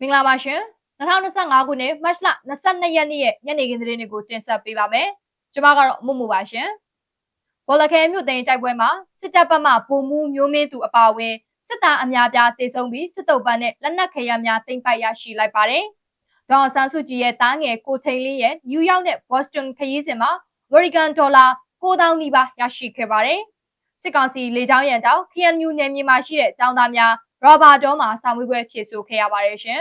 မင်္ဂလာပါရှင်2025ခုနှစ်မတ်လ22ရက်နေ့ရဲ့ညနေခင်းသတင်းတွေကိုတင်ဆက်ပေးပါမယ်ကျွန်မကတော့မှုမှုပါရှင်ဘောလခဲမြို့သိမ်းတိုက်ပွဲမှာစစ်တပ်ဘက်မှပုံမှုမျိုးမင်းသူအပါအဝင်စစ်သားအများပြားတေဆုံးပြီးစစ်တုပ်ပန်းနဲ့လက်နက်ခဲယမ်းများတင်ပိုက်ရရှိလိုက်ပါတယ်ဒေါ်ဆန်းစုကြည်ရဲ့တားငယ်ကိုထိန်လေးရဲ့နယူးယောက်နဲ့ဘော့စတွန်ခရီးစဉ်မှာအမေရိကန်ဒေါ်လာ9000နီးပါးရရှိခဲ့ပါတယ်စစ်ကောင်စီလေကြောင်းရန်ကြောင့် KNU နယ်မြေမှာရှိတဲ့ចောင်းသားများ ရောဘာဒေါမှာစာမွေးပွဲဖြည့်ဆို့ခဲ့ရပါတယ်ရှင်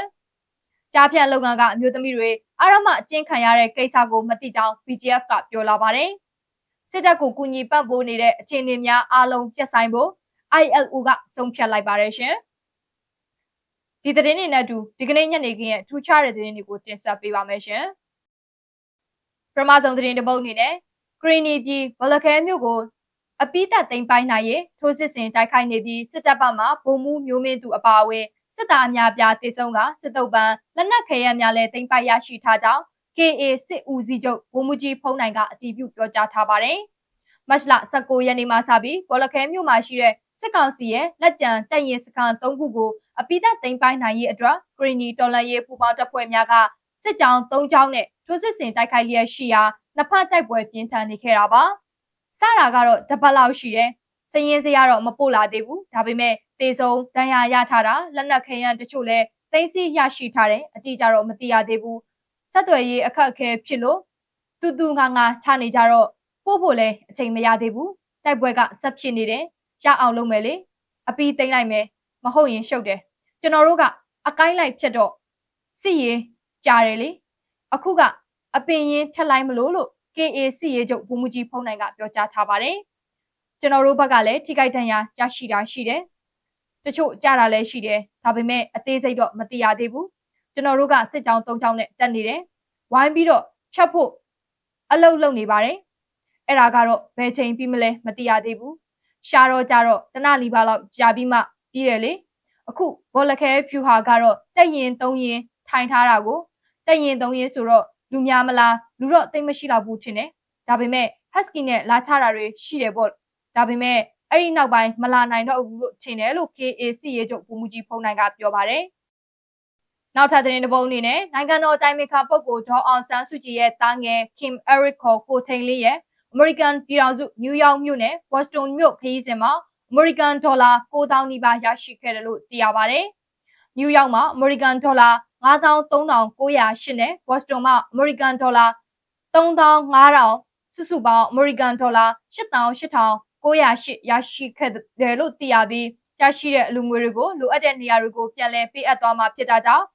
။ကြားဖြတ်လုပ်ငန်းကအမျိုးသမီးတွေအာရမအကျဉ်းခံရတဲ့ကိစ္စကိုမသိကြောင်း PGF ကပြောလာပါတယ်။စစ်တပ်ကိုကူညီပံ့ပိုးနေတဲ့အခြေအနေများအားလုံးပြတ်ဆိုင်ဖို့ ILO ကဆုံးဖြတ်လိုက်ပါတယ်ရှင်။ဒီသတင်းတွေနဲ့အတူဒီကနေ့ညနေခင်းရဲ့ထူးခြားတဲ့သတင်းတွေကိုတင်ဆက်ပေးပါမယ်ရှင်။ပထမဆုံးသတင်းတစ်ပုဒ်အနေနဲ့ဂရီနီပြည်ဘလခဲမြို့ကို အပိသက်သိမ်းပိုင်းနိုင်ရေးထိုးစစ်ဆင်တိုက်ခိုက်နေပြီးစစ်တပ်ဘက်မှဗိုလ်မှူးမျိုးမင်းသူအပါအဝင်စစ်သားအများပြားတေဆုံးကစစ်တုပ်ပန်းလက်နက်ခဲယမ်းများလည်းသိမ်းပိုက်ရရှိထားကြောင်း KA စစ်ဦးစီးချုပ်ဗိုလ်မှူးကြီးဖုံးနိုင်ကအတည်ပြုပြောကြားထားပါတယ်။မတ်လ19ရက်နေ့မှစပြီးဘောလခဲမြို့မှာရှိတဲ့စစ်ကောင်စီရဲ့လက်ကျန်တပ်ရင်စခန်း၃ခုကိုအပိသက်သိမ်းပိုက်နိုင်ရေးအတွက်ဂရီနီတော်လန်ရေးပူပေါင်းတပ်ဖွဲ့များကစစ်ကြောင်း၃ကြောင်းနဲ့ထိုးစစ်ဆင်တိုက်ခိုက်လျက်ရှိရာနှစ်ဖက်တိုက်ပွဲပြင်းထန်နေခဲ့တာပါ။ စတာကတော့တပတ်လောက်ရှိတယ်စရင်စရာတော့မပို့လာသေးဘူးဒါပေမဲ့တေဆုံးဒဏ်ရာရထားတာလက်နက်ခဲယမ်းတချို့လည်းသိမ်းဆည်းရရှိထားတယ်အတိအကျတော့မသိရသေးဘူးဆက်သွယ်ရေးအခက်အခဲဖြစ်လို့တူတူငါငါချနေကြတော့ပို့ဖို့လည်းအချိန်မရသေးဘူးတိုက်ပွဲကဆက်ဖြစ်နေတယ်ရအောင်လုပ်မယ်လေအပီးသိမ်းလိုက်မယ်မဟုတ်ရင်ရှုပ်တယ်ကျွန်တော်တို့ကအကိုင်းလိုက်ဖြစ်တော့စစ်ရေးကြားတယ်လေအခုကအပင်ရင်ဖြတ်လိုက်မလို့လို့ KAC ရေချုပ်ဘုံမူကြီးဖုံးနိုင်ကပြောကြားထားပါတယ်။ကျွန်တော်တို့ဘက်ကလည်းထိခိုက်ဒဏ်ရာရရှိတာရှိတယ်။တချို့ကြတာလည်းရှိတယ်။ဒါပေမဲ့အသေးစိတ်တော့မသိရသေးဘူး။ကျွန်တော်တို့ကစစ်ကြောင်း၃ကြောင်းနဲ့တက်နေတယ်။ဝိုင်းပြီးတော့ဖြတ်ဖို့အလုပ်လုပ်နေပါတယ်။အဲ့ဒါကတော့ဘယ်ချိန်ပြီးမလဲမသိရသေးဘူး။ရှာတော့ကြတော့တနလီပါလောက်ကြာပြီးမှပြီးတယ်လေ။အခုဘောလခဲဖြူဟာကတော့တက်ရင်၃ရင်ထိုင်ထားတာကိုတက်ရင်၃ရင်ဆိုတော့လူများမလား လူတော့တိတ်မရှိတော့ဘူးထင်တယ်ဒါပေမဲ့ husky နဲ့လာချတာတွေရှိတယ်ပေါ့ဒါပေမဲ့အဲ့ဒီနောက်ပိုင်းမလာနိုင်တော့ဘူးလို့ထင်တယ်လို့ KAC ရေချုပ်ဘူမူကြီးဖုံနိုင်ကပြောပါတယ်နောက်ထပ်သတင်းတစ်ပုဒ်အနေနဲ့နိုင်ငံတော်တိုင်ပင်ခံပုဂ္ဂိုလ်ဒေါ်အောင်ဆန်းစုကြည်ရဲ့တားငယ် Kim Eric ခေါ်ကိုထိန်လေးရဲ့ American ပြည်ထောင်စုနယူးယောက်မြို့နဲ့ Boston မြို့ခရီးစဉ်မှာ American ဒေါ်လာ9000နီးပါးရရှိခဲ့တယ်လို့သိရပါတယ်။နယူးယောက်မှာ American ဒေါ်လာ93,908နဲ့ Boston မှာ American Dollar 3,5000စုစုပေါင်း American Dollar 8,8908ရရှိခဲ့တယ်လို့သိရပြီးရရှိတဲ့အလူငွေတွေကိုလိုအပ်တဲ့နေရာတွေကိုပြန်လည်ပေးအပ်သွားမှာဖြစ်တာကြောင့်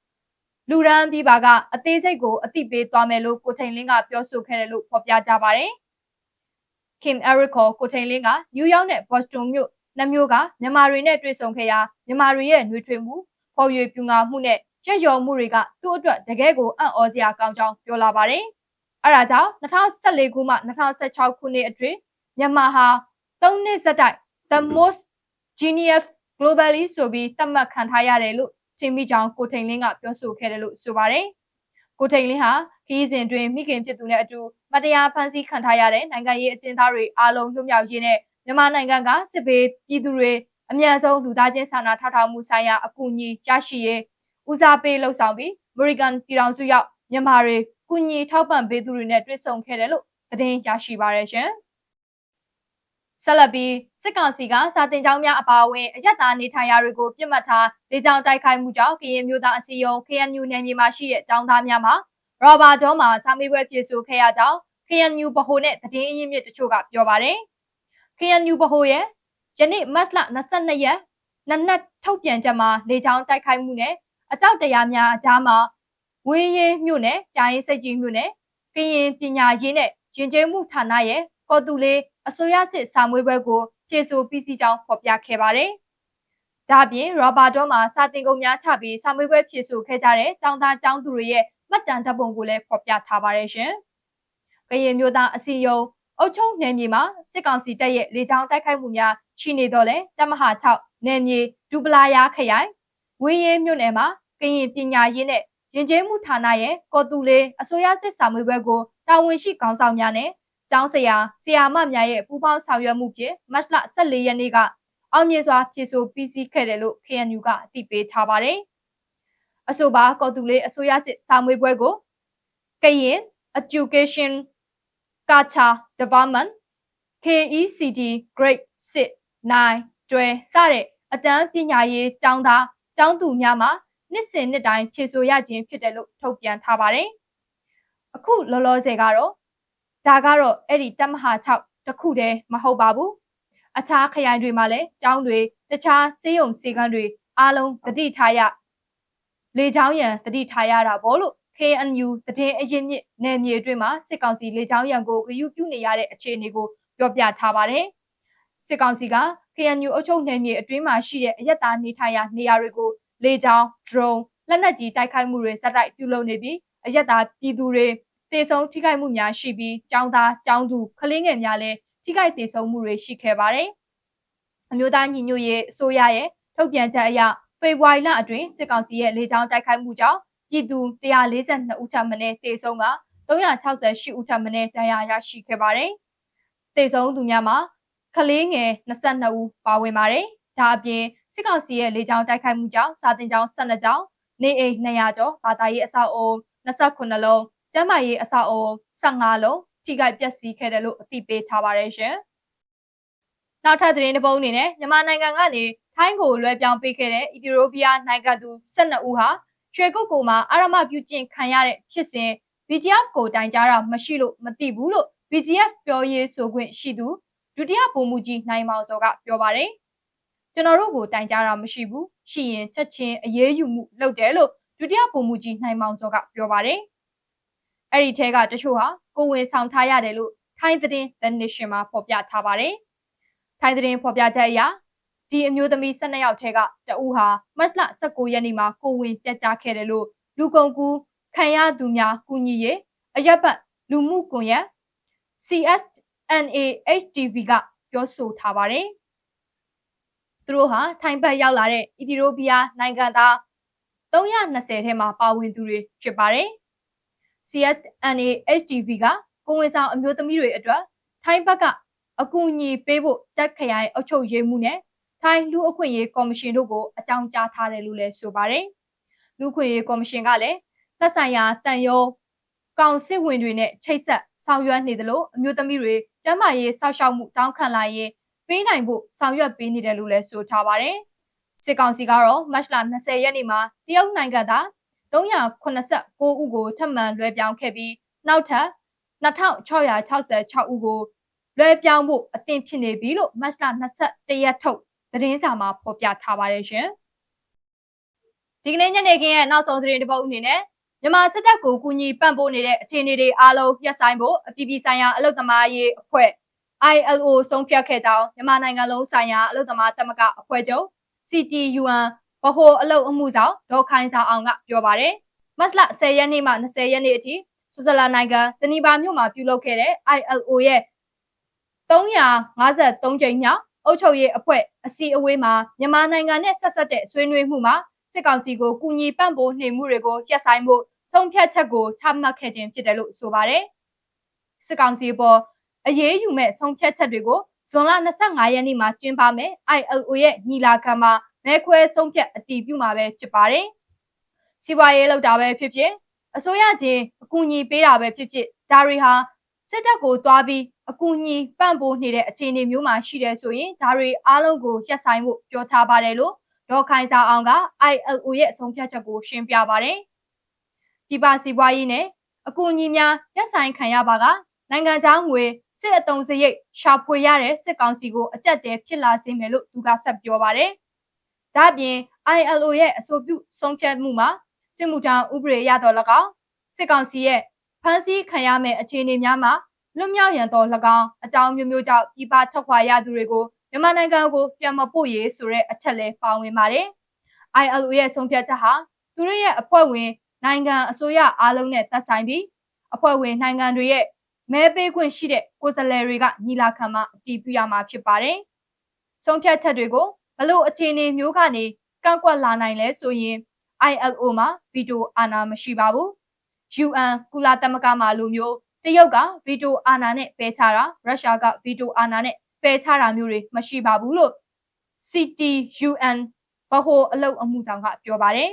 လူရန်ပြည်ပါကအသေးစိတ်ကိုအသိပေးသွားမယ်လို့ကိုထိန်လင်းကပြောဆိုခဲ့တယ်လို့ဖော်ပြကြပါတယ်။ Kim Eric ကိုထိန်လင်းကနယူးယောက်နဲ့ Boston မြို့နှစ်မြို့ကမြန်မာတွေနဲ့တွေ့ဆုံခဲ့ရာမြန်မာတွေရဲ့နှွေးထွေးမှုဖော်ရွေပြူငါမှုနဲ့ကြက်ရော်မှုတွေကသူ့အတွက်တကယ်ကိုအံ့ဩစရာကောင်းကြောင်းပြောလာပါတယ်။ အဲဒါကြောင့်2014ခုမှ2016ခုနှစ်အတွင်းမြန်မာဟာ၃နှစ်ဆက်တိုက် the most genius globally ဆိုပြီးသတ်မှတ်ခံထားရတယ်လို့ချင်းမိကြောင်ကိုထိန်လင်းကပြောဆိုခဲ့တယ်လို့ဆိုပါတယ်။ကိုထိန်လင်းဟာခီးစဉ်တွင်မိခင်ဖြစ်သူနဲ့အတူမတရားဖမ်းဆီးခံထားရတဲ့နိုင်ငံရေးအကျဉ်းသားတွေအားလုံးလွတ်မြောက်ရေးနဲ့မြန်မာနိုင်ငံကစစ်ဘေးပြည်သူတွေအမြန်ဆုံးလူသားချင်းစာနာထောက်ထားမှုဆိုင်ရာအကူအညီရရှိရေးဦးစားပေးလှုပ်ဆောင်ပြီး American ပြည်ထောင်စုရောက်မြန်မာတွေ ကုညီထောက်ပံ့ပေးသူတွေနဲ့တွေ့ဆုံခဲ့တယ်လို့သတင်းရရှိပါရရှင်။ဆက်လက်ပြီးစစ်ကောင်စီကစာတင်ကြောင်းများအပါအဝင်အရက်သားနေထိုင်ရာတွေကိုပြစ်မှတ်ထားလေကြောင်းတိုက်ခိုက်မှုကြောင့်ကရင်မျိုးသားအစည်းအရုံး KNU နယ်မြေမှာရှိတဲ့ចောင်းသားများမှာရောဘာကျောင်းမှာစာမေးပွဲပြေဆိုခဲ့ရကြောင်း KNU ဗဟိုနဲ့သတင်းအရင်းမြစ်တချို့ကပြောပါတယ်။ KNU ဗဟိုရဲ့ယနေ့မတ်လ22ရက်နနက်ထုတ်ပြန်ချက်မှာလေကြောင်းတိုက်ခိုက်မှုနဲ့အကြောက်တရားများအကြားမှာ ဝင်းရဲမြို့နယ်ကြာရင်စိတ်ကြီးမြို့နယ်ကရင်ပညာရေးနဲ့ရင်ကျဲမှုဌာနရဲ့ကော်တူလေးအစိုးရစစ်စာမွေးပွဲကိုဖြည့်ဆို့ပြီးစီကြောင်းဖော်ပြခဲ့ပါတယ်။ဒါ့အပြင်ရောဘာတော့မှာစာတင်ကုန်များချပြီးစာမွေးပွဲဖြည့်ဆို့ခဲ့ကြတဲ့ចောင်းသားចောင်းသူတွေရဲ့မှတ်တမ်းဓာတ်ပုံကိုလည်းဖော်ပြထားပါတယ်ရှင်။ကရင်မျိုးသားအစည်းအရုံးအုတ်ချုံနယ်မြေမှာစစ်ကောင်စီတပ်ရဲ့လေကြောင်းတိုက်ခိုက်မှုများရှိနေတော့လဲတမဟာ6နယ်မြေဒူပလာယာခရိုင်ဝင်းရဲမြို့နယ်မှာကရင်ပညာရေးနဲ့ ယဉ်ကျေးမှုဌာနရဲ့ကော်တူလေးအစိုးရစစ်စာမေးပွဲကိုတာဝန်ရှိခေါင်းဆောင်များနဲ့ကျောင်းဆရာဆရာမများရဲ့ပူးပေါင်းဆောင်ရွက်မှုဖြင့်မတ်လ14ရက်နေ့ကအောင်မြင်စွာဖြည့်ဆို့ပြီးစီးခဲ့တယ်လို့ KNU ကအသိပေးထားပါတယ်။အဆိုပါကော်တူလေးအစိုးရစစ်စာမွေးပွဲကိုကရင် Education Culture Development KECD Grade 6 9ကျွဲစတဲ့အတန်းပညာရေးကျောင်းသားကျောင်းသူများမှာ နှစ်စဉ်နှစ်တိုင်းဖြည့်ဆို့ရခြင်းဖြစ်တယ်လို့ထုတ်ပြန်ထားပါတယ်။အခုလောလောဆယ်ကတော့ဒါကတော့အဲ့ဒီတက်မဟာ6တစ်ခုတည်းမဟုတ်ပါဘူး။အခြားခရိုင်တွေမှာလည်းကျောင်းတွေတခြားစေယုံစေကန်းတွေအားလုံးတတိထားရလေချောင်းရံတတိထားရတာပေါ့လို့ KNU တည်င်းအရင်မြစ်နယ်မြေအတွင်းမှာစစ်ကောင်စီလေချောင်းရံကိုဂရုပြုနေရတဲ့အခြေအနေကိုပြောပြထားပါတယ်။စစ်ကောင်စီက KNU အုပ်ချုပ်နယ်မြေအတွင်းမှာရှိတဲ့အရက်သားနေထိုင်ရာနေရာတွေကို လေကြောင်း drone လက်နက်ကြီးတိုက်ခိုက်မှုတွေစက်တိုက်ပြုလုပ်နေပြီးအရက်သားပြည်သူတွေတေဆုံးထိခိုက်မှုများရှိပြီးចောင်းသားចောင်းသူကလေးငယ်များလည်းထိခိုက်တေဆုံးမှုတွေရှိခဲ့ပါတယ်။အမျိုးသားညီညွတ်ရေးအစိုးရရဲ့ထုတ်ပြန်ချက်အရဖေဖော်ဝါရီလအတွင်းစစ်ကောင်စီရဲ့လေကြောင်းတိုက်ခိုက်မှုကြောင့်ပြည်သူ142ဦးထပ်မံတေဆုံးက368ဦးထပ်မံဒဏ်ရာရရှိခဲ့ပါတယ်။တေဆုံးသူများမှာကလေးငယ်22ဦးပါဝင်ပါတယ်။ ဒါအပြင်စစ်ကောင်စီရဲ့လေကြောင်းတိုက်ခိုက်မှုကြောင့်စာတင်ကျောင်း12ကျောင်းနေအိမ်200ကျော်ဘာသာရေးအဆောက်အုံ29လုံးကျန်းမာရေးအဆောက်အုံ15လုံးထိခိုက်ပျက်စီးခဲ့တယ်လို့အသိပေးထားပါတယ်ရှင်။နောက်ထပ်သတင်းတစ်ပုဒ်အနေနဲ့မြန်မာနိုင်ငံကနေထိုင်းကိုလွှဲပြောင်းပေးခဲ့တဲ့အီသီယိုးပီးယားနိုင်ငံသူ12ဦးဟာရွှေကုတ်ကိုမှာအာရမပြုကျင့်ခံရတဲ့ဖြစ်စဉ် BGF ကိုတိုင်ကြားတာမရှိလို့မသိဘူးလို့ BGF ပြောရေးဆိုခွင့်ရှိသူဒုတိယဗိုလ်မှူးကြီးနိုင်မောင်စောကပြောပါတယ် ကျွန်တော်တို့ကိုတိုင်ကြားတာမရှိဘူးရှိရင်ချက်ချင်းအရေးယူမှုလုပ်တယ်လို့ဒုတိယဗိုလ်မှူးကြီးနိုင်မောင်စောကပြောပါတယ်အဲ့ဒီထဲကတချို့ဟာကိုဝင်ဆောင်ထားရတယ်လို့ထိုင်းသတင်း The Nation မှာဖော်ပြထားပါတယ်ထိုင်းသတင်းဖော်ပြချက်အရဒီအမျိုးသမီး12ယောက်ထဲကတဦးဟာမတ်လ19ရက်နေ့မှာကိုဝင်ပြတ်ကြားခဲ့တယ်လို့လူကုန်ကူခံရသူများကူညီရေးအရက်ပတ်လူမှုကွန်ရက် CS NAHTV ကပြောဆိုထားပါတယ်။ သူတို့ဟာထိုင်းဘက်ရောက်လာတဲ့အီသီယိုးပီးယားနိုင်ငံသား320ထဲမှာပါဝင်သူတွေဖြစ်ပါတယ်။ CS NAHTV ကကိုဝင်ဆောင်အမျိုးသမီးတွေအတွက်ထိုင်းဘက်ကအကူအညီပေးဖို့တက်ခရိုင်အုပ်ချုပ်ရေးမှုနဲ့ထိုင်းလူအခွင့်အရေးကော်မရှင်တို့ကိုအကြောင်းကြားထားတယ်လို့လည်းဆိုပါတယ်။လူခွင့်ရေးကော်မရှင်ကလည်းသက်ဆိုင်ရာတန်ရုံကောင်စစ်ဝင်တွေနဲ့ချိတ်ဆက်ဆောင်ရွက်နေတယ်လို့အမျိုးသမီးတွေကျန်းမာရေးစောင့်ရှောက်မှုတောင်းခံလာရင် ပေးနိုင်ဖို့ဆောင်ရွက်ပေးနေတယ်လို့လည်းဆိုထားပါတယ်။စစ်ကောင်စီကတော့မတ်လ20ရက်နေ့မှာတရုတ်နိုင်ငံသား389ဦးကိုထပ်မံလွှဲပြောင်းခဲ့ပြီးနောက်ထပ်2666ဦးကိုလွှဲပြောင်းဖို့အသင့်ဖြစ်နေပြီလို့မတ်လ21ရက်ထုတ်သတင်းစာမှာဖော်ပြထားပါတယ်ရှင်။ဒီကနေ့ညနေခင်းရဲ့နောက်ဆုံးသတင်းတစ်ပုဒ်အနေနဲ့မြန်မာစစ်တပ်ကိုကူညီပံ့ပိုးနေတဲ့အခြေအနေတွေအားလုံးရပ်ဆိုင်ဖို့အပြည်ပြည်ဆိုင်ရာအလုပ်သမားရေးအဖွဲ့ ILO ဆုံးဖြတ်ခဲ့ကြောင်းမြန်မာနိုင်ငံလုံးဆိုင်ရာအလုပ်သမားသမဂ္ဂအဖွဲ့ချုပ် CTUN ဗဟိုအလုပ်အမှုဆောင်ဒေါ်ခိုင်စာအောင်ကပြောပါတယ်။မတ်လ10ရက်နေ့မှ20ရက်နေ့အထိဆွစ်ဇာလန်နိုင်ငံဂျနီဗာမြို့မှာပြုလုပ်ခဲ့တဲ့ ILO ရဲ့353ကြိမ်မြောက်အုပ်ချုပ်ရေးအဖွဲ့အစည်းအဝေးမှာမြန်မာနိုင်ငံနဲ့ဆက်ဆက်တဲ့ဆွေးနွေးမှုမှာစစ်ကောင်စီကိုကူညီပံ့ပိုးနှိမ်မှုတွေကိုရပ်ဆိုင်ဖို့ဆုံးဖြတ်ချက်ကိုချမှတ်ခဲ့ခြင်းဖြစ်တယ်လို့ဆိုပါတယ်။စစ်ကောင်စီပေါ် အရေးယူမဲ့ဆုံးဖြတ်ချက်တွေကိုဇွန်လ25ရက်နေ့မှာကျင်းပမယ် ILO ရဲ့ညီလာခံမှာမဲခွဲဆုံးဖြတ်အတည်ပြုမှာပဲဖြစ်ပါတယ်။စီးပွားရေးလောက်တာပဲဖြစ်ဖြစ်အစိုးရချင်းအကူအညီပေးတာပဲဖြစ်ဖြစ်ဒါတွေဟာစစ်တပ်ကိုတွားပြီးအကူအညီပံ့ပိုးနေတဲ့အခြေအနေမျိုးမှာရှိတယ်ဆိုရင်ဒါတွေအားလုံးကိုရပ်ဆိုင်ဖို့ပြောထားပါတယ်လို့ဒေါ်ခိုင်စာအောင်က ILO ရဲ့အဆုံးဖြတ်ချက်ကိုရှင်းပြပါတယ်။ပြည်ပစီးပွားရေးနဲ့အကူအညီများရပ်ဆိုင်ခံရပါကနိုင်ငံခြားငွေ စစ်အုံစရိတ်ရှာဖွေရတဲ့စစ်ကောင်စီကိုအကြက်တဲဖြစ်လာစေမယ်လို့သူကဆက်ပြောပါတယ်။ဒါ့အပြင် ILO ရဲ့အဆိုပြုဆုံးဖြတ်မှုမှာစစ်မှုထမ်းဥပဒေရတော့၎င်းစစ်ကောင်စီရဲ့ဖမ်းဆီးခံရမယ့်အခြေအနေများမှာလွတ်မြောက်ရန်တော့၎င်းအကြောင်းမျိုးမျိုးကြောင့်ပြည်ပထွက်ခွာရသူတွေကိုမြန်မာနိုင်ငံကိုပြန်မပို့ရေးဆိုတဲ့အချက်လည်းပါဝင်ပါတယ်။ ILO ရဲ့ဆုံးဖြတ်ချက်ဟာသူတို့ရဲ့အဖွဲ့ဝင်နိုင်ငံအစိုးရအားလုံးနဲ့သက်ဆိုင်ပြီးအဖွဲ့ဝင်နိုင်ငံတွေရဲ့ မဲပေးခွင့်ရှိတဲ့ကိုယ်စားလှယ်တွေကညီလာခံမှာအတည်ပြုရမှာဖြစ်ပါတယ်။ဆုံးဖြတ်ချက်တွေကိုဘလို့အခြေအနေမျိုးကနေကန့်ကွက်လာနိုင်လဲဆိုရင် ILO မှာဗီတိုအာဏာမရှိပါဘူး။ UN ကုလသမဂ္ဂမှာလိုမျိုးတရုတ်ကဗီတိုအာဏာနဲ့ပယ်ချတာရုရှားကဗီတိုအာဏာနဲ့ပယ်ချတာမျိုးတွေမရှိပါဘူးလို့ CTUN ဘဟိုအလုတ်အမှုဆောင်ကပြောပါတယ်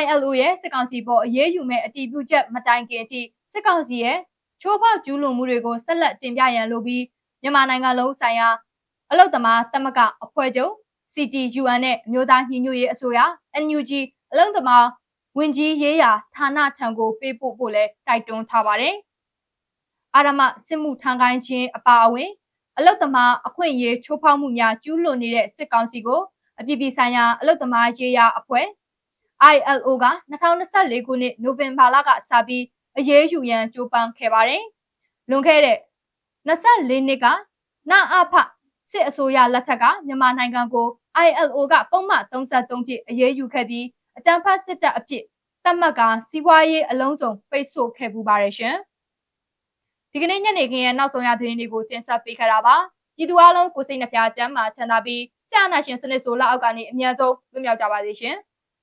ILO ရဲ့စစ်ကောင်စီပေါ်အရေးယူမဲ့အတီးပြုချက်မတိုင်ခင်အထိစစ်ကောင်စီရဲ့ ချိုးဖောက်ကျူးလွန်မှုတွေကိုဆက်လက်တင်ပြရန်လိုပြီးမြန်မာနိုင်ငံလုံးဆိုင်ရာအလုတ်သမားတမကအဖွဲ့ချုပ် CTUN နဲ့အမျိုးသားညီညွတ်ရေးအစိုးရ NUG အလုတ်သမားဝင်ကြီးရေးရာဌာနထံကိုပေးပို့ဖို့လဲတိုက်တွန်းထားပါတယ်။အာရမစစ်မှုထမ်းကိုင်းခြင်းအပါအဝင်အလုတ်သမားအခွင့်အရေးချိုးဖောက်မှုများကျူးလွန်နေတဲ့စစ်ကောင်စီကိုအပြည်ပြည်ဆိုင်ရာအလုတ်သမားရေးရာအဖွဲ့ ILO က2024ခုနှစ်နိုဝင်ဘာလကစပြီး အရေးယူရန်ကြိုးပမ်းခဲ့ပါတယ်။လွန်ခဲ့တဲ့24နှစ်ကနအဖစစ်အစိုးရလက်ထက်ကမြန်မာနိုင်ငံကို ILO ကပုံမှန်33ပြည့်အရေးယူခဲ့ပြီးအကြမ်းဖက်စစ်တပ်အဖြစ်တတ်မှတ်ကစီးပွားရေးအလုံးစုံပိတ်ဆို့ခဲ့ပူပါတယ်ရှင်။ဒီကနေ့ညနေခင်းရဲ့နောက်ဆုံးရသတင်းတွေကိုတင်ဆက်ပေးခဲ့တာပါ။ပြည်သူအလုံးကိုစိတ်နှပြချမ်းမှာချမ်းသာပြီးကြာနာရှင်စနစ်ဆိုလက်အောက်ကနေအများဆုံးလွတ်မြောက်ကြပါစေရှင်။